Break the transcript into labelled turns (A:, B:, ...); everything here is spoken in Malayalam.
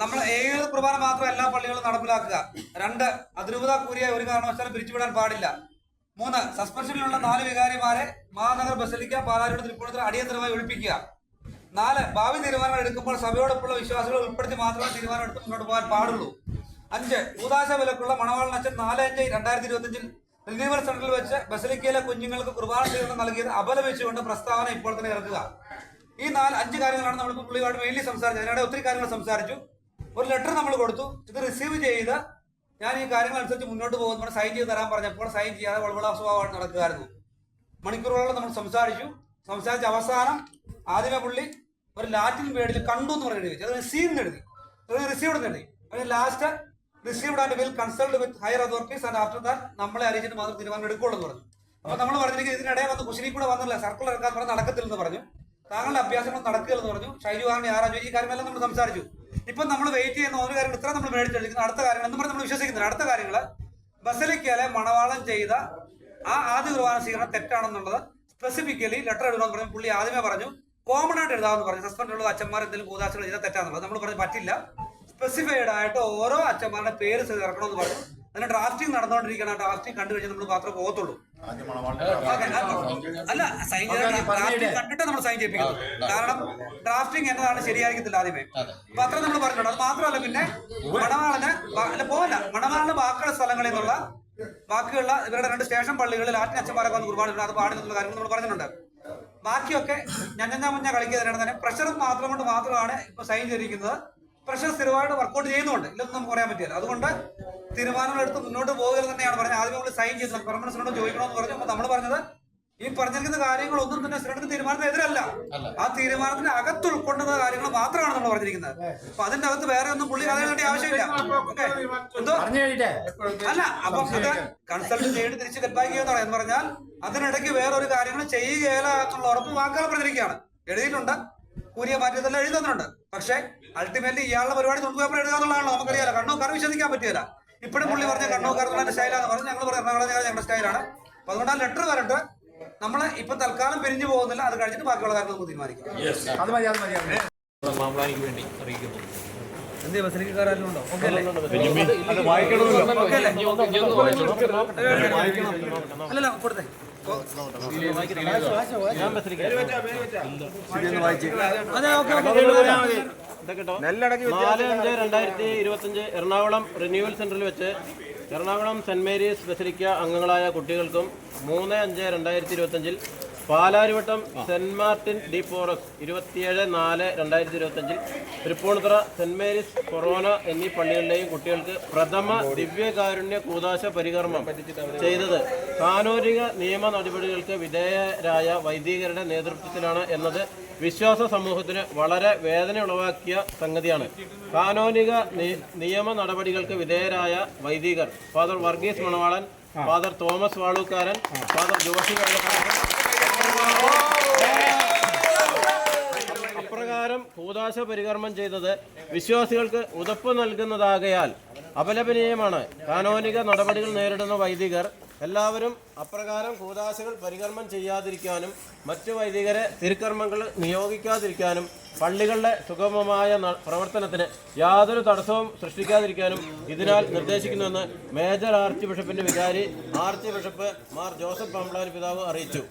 A: നമ്മൾ ഏത് കുർബാന മാത്രം എല്ലാ പള്ളികളും നടപ്പിലാക്കുക. രണ്ട് അതിരൂപത കൂരിയെ ഒരു കാരണവശാലും പിരിച്ചുവിടാൻ പാടില്ല. മൂന്ന് സസ്പെൻഷനിലുള്ള നാല് വികാരിമാരെ മഹാനഗർ ബസലിക്ക പാലാരിയുടെ തൃപ്പൂണിത്തുറ അടിയന്തരമായി ഒഴിപ്പിക്കുക. നാല് ഭാവി തീരുമാനങ്ങൾ എടുക്കുമ്പോൾ സഭയോടൊപ്പമുള്ള വിശ്വാസികൾ ഉൾപ്പെടുത്തി മാത്രമേ തീരുമാനം എടുത്ത് മുന്നോട്ട് പോകാൻ പാടുള്ളൂ. അഞ്ച് ഭൂതാശ വിലക്കുള്ള മണവാളൻ അച്ഛൻ നാല് അഞ്ച് രണ്ടായിരത്തി ഇരുപത്തിയഞ്ചിൽ റിലീവർ സെന്ററിൽ വെച്ച് ബസലിക്കയിലെ കുഞ്ഞുങ്ങൾക്ക് കുർബാന സ്വീകരണം നൽകിയത് അപലപിച്ചുകൊണ്ട് പ്രസ്താവന ഇപ്പോൾ തന്നെ ഇറക്കുക. ഈ നാല് അഞ്ച് കാര്യങ്ങളാണ് നമ്മൾ പുള്ളിയുമായിട്ട് മെയിൻലി സംസാരിച്ചത്. അതിനിടെ ഒത്തിരി കാര്യങ്ങൾ സംസാരിച്ചു. ഒരു ലെറ്റർ നമ്മൾ കൊടുത്തു. ഇത് റിസീവ് ചെയ്ത് ഞാൻ ഈ കാര്യങ്ങൾ അനുസരിച്ച് മുന്നോട്ട് പോകുമ്പോൾ സൈൻ ചെയ്ത് തരാൻ പറഞ്ഞപ്പോൾ സൈൻ ചെയ്യാതെ വളവിള സ്വഭാവമാണ് നടക്കുകയായിരുന്നു. മണിക്കൂറുകളോളം നമ്മൾ സംസാരിച്ചു. സംസാരിച്ച അവസാനം ആദ്യമേ പുള്ളി ഒരു ലാറ്റിൻ വേർഡിൽ കണ്ടു എന്ന് പറഞ്ഞു എഴുതി. അത് റിസീവ് എഴുതി. റിസീവ്ഡ് എന്ന് എഴുതി. Last received and will consult with higher authorities and after that നമ്മളെ അറിയിച്ചിട്ട് മാത്രം തീരുമാനം എടുക്കുള്ളൂ എന്ന് പറഞ്ഞു. അപ്പൊ നമ്മൾ പറഞ്ഞിരിക്കുന്നത് ഇതിനിടെ വന്ന് കുശിനി കൂടെ വന്നില്ല സർക്കിൾ ഇറക്കാൻ പറഞ്ഞ് നടക്കത്തില്ലെന്ന് പറഞ്ഞു. താങ്കളുടെ അഭ്യാസങ്ങൾ നടക്കുക എന്ന് പറഞ്ഞു. ഷൈജു ആറിന് ആരാജു ഈ കാര്യമെല്ലാം നമ്മൾ സംസാരിച്ചു. ഇപ്പൊ നമ്മൾ വെയിറ്റ് ചെയ്യുന്ന ഒരു കാര്യം ഇത്ര നമ്മൾ മേടിച്ചെടുക്കുന്നത് അടുത്ത കാര്യങ്ങൾ എന്ന് പറഞ്ഞ് നമ്മൾ വിശ്വസിക്കുന്നില്ല. അടുത്ത കാര്യങ്ങൾ ബസലിക്കലെ മണവാളം ചെയ്ത ആ ആദ്യ കുർബാന സ്വീകരണം തെറ്റാണെന്നുള്ളത് സ്പെസിഫിക്കലി ലെറ്റർ എഴുതണമെന്ന് പറഞ്ഞു പുള്ളി ആദ്യമേ പറഞ്ഞു. കോമൺ ആയിട്ട് എഴുതാമെന്ന് പറഞ്ഞു. സസ്പെൻഡ് ഉള്ള അച്ഛന്മാർ എന്തെങ്കിലും കൂതാശകൾ ചെയ്താൽ തെറ്റാന്നുള്ളത്. നമ്മൾ പറഞ്ഞു പറ്റില്ല. സ്പെസിഫൈഡ് ആയിട്ട് ഓരോ അച്ഛന്മാരുടെ പേര് ചേർക്കണമെന്ന് പറഞ്ഞു. അതിന് ഡ്രാഫ്റ്റിംഗ് നടന്നുകൊണ്ടിരിക്കണം ഡ്രാഫ്റ്റിംഗ് കണ്ടു കഴിഞ്ഞാൽ നമ്മൾ മാത്രമേ പോകത്തുള്ളൂ. അല്ല സൈൻ ഡ്രാഫ്റ്റിംഗ് കണ്ടിട്ട് നമ്മൾ സൈൻ ചെയ്യിപ്പിക്കുന്നത് കാരണം ഡ്രാഫ്റ്റിംഗ് എന്നതാണ് ശരിയായിരിക്കത്തില്ല ആദ്യമേ. അപ്പൊ അത്ര നമ്മൾ പറഞ്ഞിട്ടുണ്ട് അത് മാത്രമല്ല പിന്നെ മണവാളന് അല്ല പോവല്ല. മണവാളിന് ബാക്കിയുള്ള സ്ഥലങ്ങളിൽ നിന്നുള്ള ബാക്കിയുള്ള ഇവരുടെ രണ്ട് സ്റ്റേഷൻ പള്ളികളിൽ ആറ്റിന് അച്ഛന്മാരൊക്കെ വന്ന് കുർബാന ഇടുന്നത് അത് പാടുന്നുള്ള കാര്യങ്ങൾ നമ്മൾ പറഞ്ഞിട്ടുണ്ട്. ബാക്കിയൊക്കെ ഞഞ്ഞ മുഞ്ഞ കളിക്കുന്നതിനാണ് തന്നെ പ്രഷർ മാത്രം കൊണ്ട് മാത്രമാണ് ഇപ്പൊ സൈൻ ചെയ്തിരിക്കുന്നത് പ്രഷർ സ്ഥിരമായിട്ട് വർക്കൗട്ട് ചെയ്യുന്നുണ്ട്. ഇല്ലെന്ന് നമുക്ക് പറയാൻ പറ്റില്ല. അതുകൊണ്ട് തീരുമാനങ്ങൾ എടുത്ത് മുന്നോട്ട് പോകുക തന്നെയാണ് പറഞ്ഞത്. ആദ്യം നമ്മൾ സൈൻ ചെയ്തത് പെർമനൻസിനോട് ചോദിക്കണമെന്ന് പറഞ്ഞു. നമ്മൾ പറഞ്ഞത് ഈ പറഞ്ഞിരിക്കുന്ന കാര്യങ്ങളൊന്നും തന്നെ സിനഡിന്റെ തീരുമാനത്തിന് എതിരല്ല ആ തീരുമാനത്തിന് അകത്ത് ഉൾക്കൊണ്ടുന്ന കാര്യങ്ങൾ മാത്രമാണ് നമ്മൾ പറഞ്ഞിരിക്കുന്നത്. അപ്പൊ അതിന്റെ അകത്ത് വേറെ ഒന്നും പുള്ളി കഥ കണ്ടി ആവശ്യമില്ല. എന്തോ? അല്ല അപ്പൊ അത് കൺസൾട്ട് ചെയ്ത് തിരിച്ച് ചെയ്യുന്നതാണ് എന്ന് പറഞ്ഞാൽ അതിനിടയ്ക്ക് വേറെ ഒരു കാര്യങ്ങൾ ചെയ്യുകയില്ല എന്നുള്ള ഉറപ്പ് വാക്കാൻ പറഞ്ഞിരിക്കുകയാണ്. എഴുതിയിട്ടുണ്ട്. കൂരിയ മാറ്റിയതെല്ലാം എഴുതുന്നുണ്ട്. പക്ഷേ അൾട്ടിമേറ്റ്ലി ഇയാളുടെ പരിപാടി തൊണ്ടുപേപ്പർ എഴുതുക എന്നുള്ളതാണല്ലോ നമുക്കറിയാലോ. കണ്ണൂക്കാർ വിശ്വസിക്കാൻ പറ്റിയല്ല ഇപ്പോഴും പുള്ളി പറഞ്ഞ കണ്ണൂക്കാർ എന്നുള്ള സ്റ്റൈലാന്ന് പറഞ്ഞു ഞങ്ങൾ പറഞ്ഞ എറണാകുളം ഞങ്ങളുടെ സ്റ്റൈലാണ് അപ്പൊ അതുകൊണ്ട് ആ ലെറ്റർ വരട്ടെ നമ്മൾ ഇപ്പൊ തൽക്കാലം പിരിഞ്ഞു പോകുന്നില്ല. അത് കഴിഞ്ഞിട്ട് ബാക്കിയുള്ള കാര്യം നമുക്ക് തീരുമാനിക്കാം.
B: അത് മതി മതി
C: വേണ്ടി അറിയിക്കുന്നു.
A: എന്ത് ബസലിക്കാരെല്ലാം ഉണ്ടോ? ഓക്കെ അല്ലേ? ഓക്കെ അല്ലേ? അല്ലല്ല കൊടുത്തേ.
C: നാല് അഞ്ച് രണ്ടായിരത്തി ഇരുപത്തഞ്ച് എറണാകുളം റിന്യൂവൽ സെന്ററിൽ വെച്ച് എറണാകുളം സെന്റ് മേരീസ് ബസലിക്ക അംഗങ്ങളായ കുട്ടികൾക്കും മൂന്ന് അഞ്ച് രണ്ടായിരത്തി ഇരുപത്തഞ്ചിൽ Palarivattom saint Martin de Porres ഇരുപത്തിയേഴ് നാല് രണ്ടായിരത്തി ഇരുപത്തഞ്ചിൽ തൃപ്പൂണിത്തുറ സെന്റ് മേരീസ് കൊറോന എന്നീ പള്ളികളിലെയും കുട്ടികൾക്ക് പ്രഥമ ദിവ്യകാരുണ്യ കൂതാശ പരികർമ്മം ചെയ്തത്. സാനൂരിക നിയമ നടപടികൾക്ക് വിധേയരായ വൈദികരുടെ നേതൃത്വത്തിലാണ് എന്നത് വിശ്വാസ സമൂഹത്തിന് വളരെ വേദന ഉളവാക്കിയ സംഗതിയാണ് കാനോനിക നിയമ നടപടികൾക്ക് വിധേയരായ വൈദികർ father Varghese Manavalan father Thomas Valookkaran father Joshi Vellakkaran അപ്രകാരം കൂതാശ പരികർമ്മം ചെയ്തത് വിശ്വാസികൾക്ക് ഉതപ്പ് നൽകുന്നതാകയാൽ അപലപനീയമാണ്. കാനോനിക നടപടികൾ നേരിടുന്ന വൈദികർ എല്ലാവരും അപ്രകാരം കൂതാശകൾ പരികർമ്മം ചെയ്യാതിരിക്കാനും മറ്റു വൈദികരെ തിരുക്കർമ്മങ്ങൾ നിയോഗിക്കാതിരിക്കാനും പള്ളികളുടെ സുഗമമായ പ്രവർത്തനത്തിന് യാതൊരു തടസ്സവും സൃഷ്ടിക്കാതിരിക്കാനും ഇതിനാൽ നിർദ്ദേശിക്കുന്നുവെന്ന് മേജർ ആർച്ച് ബിഷപ്പിന്റെ വികാരി arch bishop Mar Joseph Pamplany പിതാവ് അറിയിച്ചു.